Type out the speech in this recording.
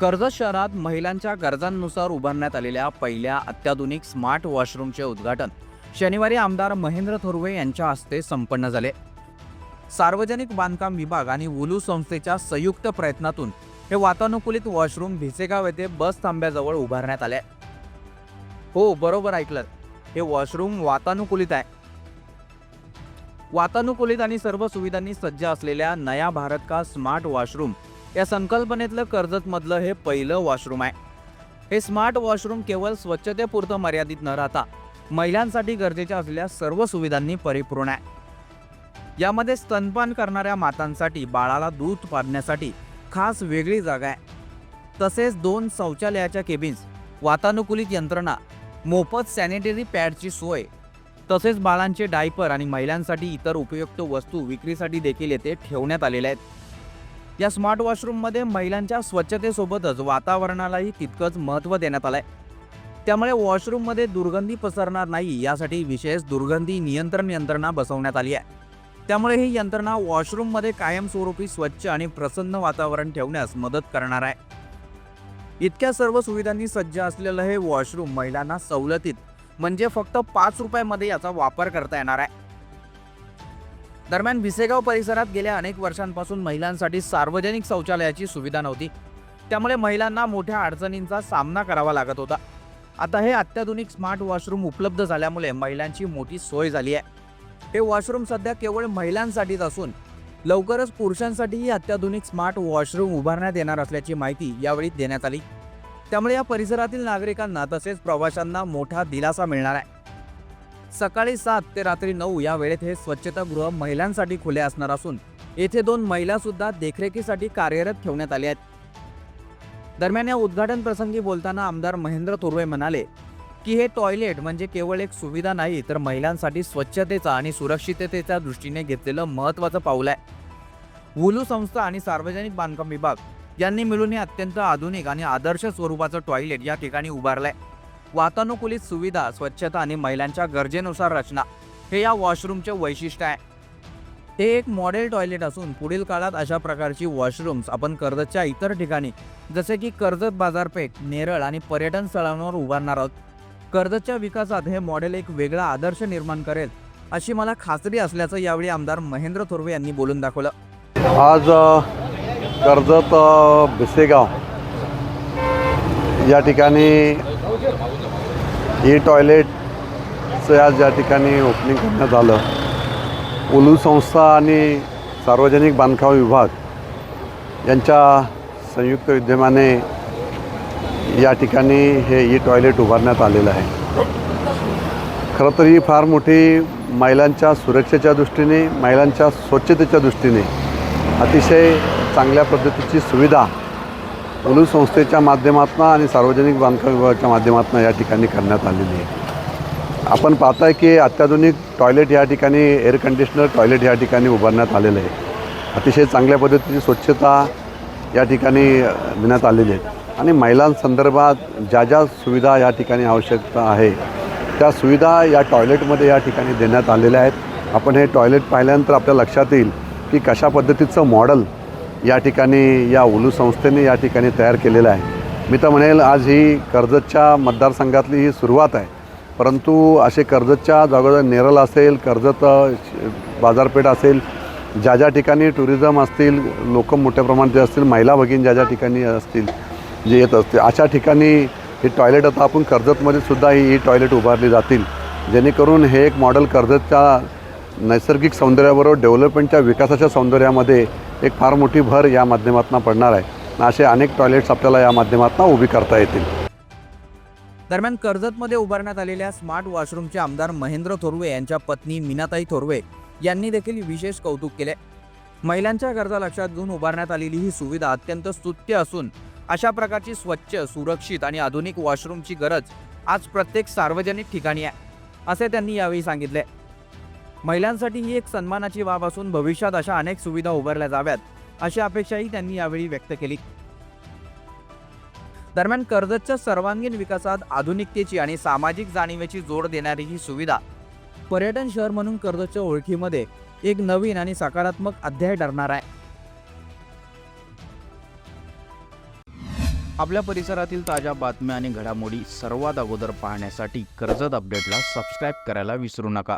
कर्जत शहरात महिलांच्या गरजांनुसार उभारण्यात आलेल्या पहिल्या अत्याधुनिक स्मार्ट वॉशरूमचे उद्घाटन शनिवारी आमदार महेंद्र थोरवे यांच्या हस्ते संपन्न झाले. सार्वजनिक बांधकाम विभाग आणि उलू संस्थेच्या संयुक्त प्रयत्नातून हे वातानुकूलित वॉशरूम भिसेगाव येथे बस थांब्याजवळ उभारण्यात आले. हो बरोबर ऐकलं हे वॉशरूम वातानुकूलित आहे. वातानुकूलित आणि सर्व सुविधांनी सज्ज असलेल्या नया भारत का स्मार्ट वॉशरूम या संकल्पनेतलं कर्जतमधलं हे पहिलं वॉशरूम आहे. हे स्मार्ट वॉशरूम केवळ स्वच्छतेपुरतं मर्यादित न राहता महिलांसाठी गरजेच्या असलेल्या सर्व सुविधांनी परिपूर्ण आहे. यामध्ये स्तनपान करणाऱ्या मातांसाठी बाळाला दूध पाजण्यासाठी खास वेगळी जागा आहे. तसेच दोन शौचालयाच्या केबिन्स वातानुकूलित यंत्रणा मोफत सॅनिटरी पॅडची सोय तसेच बाळांचे डायपर आणि महिलांसाठी इतर उपयुक्त वस्तू विक्रीसाठी देखील येथे ठेवण्यात आलेल्या आहेत. या स्मार्ट वॉशरूममध्ये महिलांच्या स्वच्छतेसोबतच वातावरणालाही तितकंच महत्त्व देण्यात आलंय. त्यामुळे वॉशरूममध्ये दुर्गंधी पसरणार नाही यासाठी विशेष दुर्गंधी नियंत्रण यंत्रणा बसवण्यात आली आहे. त्यामुळे ही यंत्रणा वॉशरूममध्ये कायमस्वरूपी स्वच्छ आणि प्रसन्न वातावरण ठेवण्यास मदत करणार आहे. इतक्या सर्व सुविधांनी सज्ज असलेलं हे वॉशरूम महिलांना सवलतीत म्हणजे फक्त पाच रुपयामध्ये याचा वापर करता येणार आहे. दरम्यान भिसेगाव परिसरात गेल्या अनेक वर्षांपासून महिलांसाठी सार्वजनिक शौचालयाची सुविधा नव्हती. त्यामुळे महिलांना मोठ्या अडचणींचा सामना करावा लागत होता. आता हे अत्याधुनिक स्मार्ट वॉशरूम उपलब्ध झाल्यामुळे महिलांची मोठी सोय झाली आहे. हे वॉशरूम सध्या केवळ महिलांसाठीच असून लवकरच पुरुषांसाठीही अत्याधुनिक स्मार्ट वॉशरूम उभारण्यात येणार असल्याची माहिती यावेळी देण्यात आली. त्यामुळे या परिसरातील नागरिकांना तसेच प्रवाशांना मोठा दिलासा मिळणार आहे. सकाळी सात ते रात्री नऊ या वेळेत हे स्वच्छतागृह महिलांसाठी खुले असणार असून येथे दोन महिला सुद्धा देखरेखीसाठी कार्यरत ठेवण्यात आल्या आहेत. दरम्यान या उद्घाटन प्रसंगी बोलताना आमदार महेंद्र थोरवे म्हणाले की हे टॉयलेट म्हणजे केवळ एक सुविधा नाही तर महिलांसाठी स्वच्छतेचा आणि सुरक्षिततेच्या दृष्टीने घेतलेलं महत्त्वाचं पाऊल आहे. वुलू संस्था आणि सार्वजनिक बांधकाम विभाग यांनी मिळून हे अत्यंत आधुनिक आणि आदर्श स्वरूपाचं टॉयलेट या ठिकाणी उभारलंय. वातानुकूलित सुविधा स्वच्छता आणि महिलांच्या गरजेनुसार रचना हे या वॉशरूमचे वैशिष्ट्य आहे. हे एक मॉडेल टॉयलेट असून पुढील काळात अशा प्रकारची वॉशरूम्स आपण कर्जतच्या इतर ठिकाणी जसे की कर्जत बाजारपेठ नेरळ आणि पर्यटन स्थळांवर उभारणार आहोत. कर्जतच्या विकासात हे मॉडेल एक वेगळा आदर्श निर्माण करेल अशी मला खात्री असल्याचं यावेळी आमदार महेंद्र थोरवे यांनी बोलून दाखवलं. आज कर्जत भिसेगाव या ठिकाणी हे टॉयलेटचं आज ज्या ठिकाणी ओपनिंग करण्यात आलं ओलू संस्था आणि सार्वजनिक बांधकाम विभाग यांच्या संयुक्त विद्यमाने या ठिकाणी हे ई टॉयलेट उभारण्यात आलेलं आहे. खरं तर ही फार मोठी महिलांच्या सुरक्षेच्या दृष्टीने महिलांच्या स्वच्छतेच्या दृष्टीने अतिशय चांगल्या पद्धतीची सुविधा उलू संस्थेच्या माध्यमातून आणि सार्वजनिक बांधकाम विभागाच्या माध्यमातून या ठिकाणी करण्यात आलेली आहे. आपण पाहताय की अत्याधुनिक टॉयलेट या ठिकाणी एअर कंडिशनर टॉयलेट या ठिकाणी उभारण्यात आलेलं आहे. अतिशय चांगल्या पद्धतीची स्वच्छता या ठिकाणी देण्यात आलेली आहे. आणि महिलांसंदर्भात ज्या ज्या सुविधा या ठिकाणी आवश्यकता आहे त्या सुविधा या टॉयलेटमध्ये या ठिकाणी देण्यात आलेल्या आहेत. आपण हे टॉयलेट पाहिल्यानंतर आपल्या लक्षात येईल की कशा पद्धतीचं मॉडेल या ठिकाणी या उलू संस्थेने या ठिकाणी तयार केलेलं आहे. मी तर म्हणेल आज ही कर्जतच्या मतदारसंघातली ही सुरुवात आहे. परंतु असे कर्जतच्या जागोजाग नेरल असेल कर्जत बाजारपेठ असेल ज्या ज्या ठिकाणी टुरिझम असतील लोक मोठ्या प्रमाणात जे असतील महिला भगिनी ज्या ज्या ठिकाणी असतील जे येत असतील अशा ठिकाणी ही टॉयलेट आता आपण कर्जतमध्ये सुद्धा ही ही टॉयलेट उभारली जातील. जेणेकरून हे एक मॉडेल कर्जतच्या नैसर्गिक सौंदर्याबरोबर डेव्हलपमेंटच्या विकासाच्या सौंदर्यामध्ये एक फार मोठी भर या माध्यमातून पडणार आहे. असे अनेक टॉयलेट्स आपल्याला या माध्यमातून उभी करता येतील. दरम्यान कर्जतमध्ये उभारण्यात आलेल्या स्मार्ट वॉशरूमचे आमदार महेंद्र थोरवे यांच्या पत्नी मीनाताई थोरवे यांनी देखील विशेष कौतुक केले महिलांच्या गरजा लक्षात घेऊन उभारण्यात आलेली ही सुविधा अत्यंत स्तुत्य असून अशा प्रकारची स्वच्छ सुरक्षित आणि आधुनिक वॉशरूमची गरज आज प्रत्येक सार्वजनिक ठिकाणी आहे असे त्यांनी यावेळी सांगितले महिलांसाठी ही एक सन्मानाची बाब असून भविष्यात अशा अनेक सुविधा उभारल्या जाव्यात अशी अपेक्षाही त्यांनी यावेळी व्यक्त केली. दरम्यान कर्जतच्या सर्वांगीण विकासात आधुनिकतेची आणि सामाजिक जाणीवेची जोड देणारी ही सुविधा पर्यटन शहर म्हणून कर्जतच्या ओळखीमध्ये एक नवीन आणि सकारात्मक अध्याय ठरणार आहे. आपल्या परिसरातील ताज्या बातम्या आणि घडामोडी सर्वात अगोदर पाहण्यासाठी कर्जत अपडेटला सबस्क्राईब करायला विसरू नका.